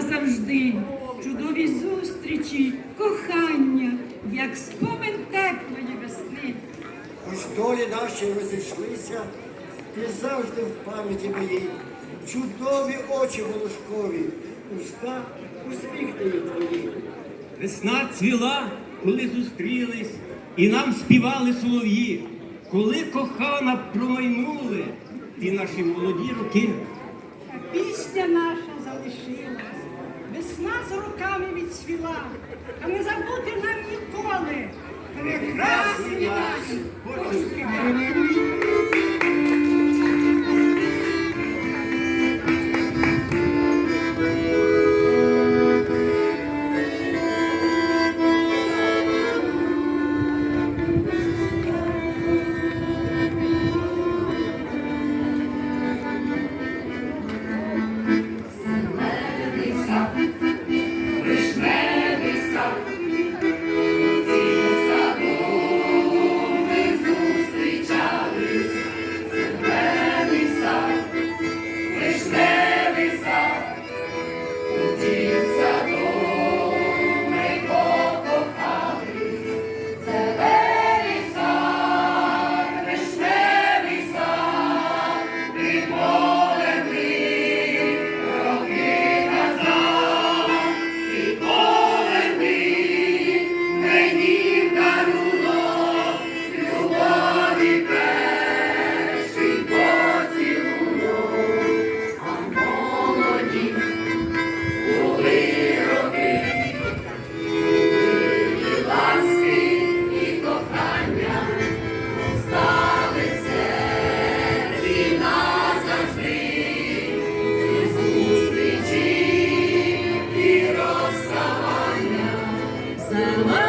назавжди. Чудові зустрічі, кохання, як спомин теплої весни. Хоч долі наші розійшлися, ти завжди в пам'яті моїй. Чудові очі волошкові, уста усміхнені твої. Весна цвіла, коли зустрілись, і нам співали солов'ї. Коли кохана промайнули ті наші молоді роки. А пісня наша залишилась, роками відсвіла, а не забути нам ніколи. Прекрасні наші Samba.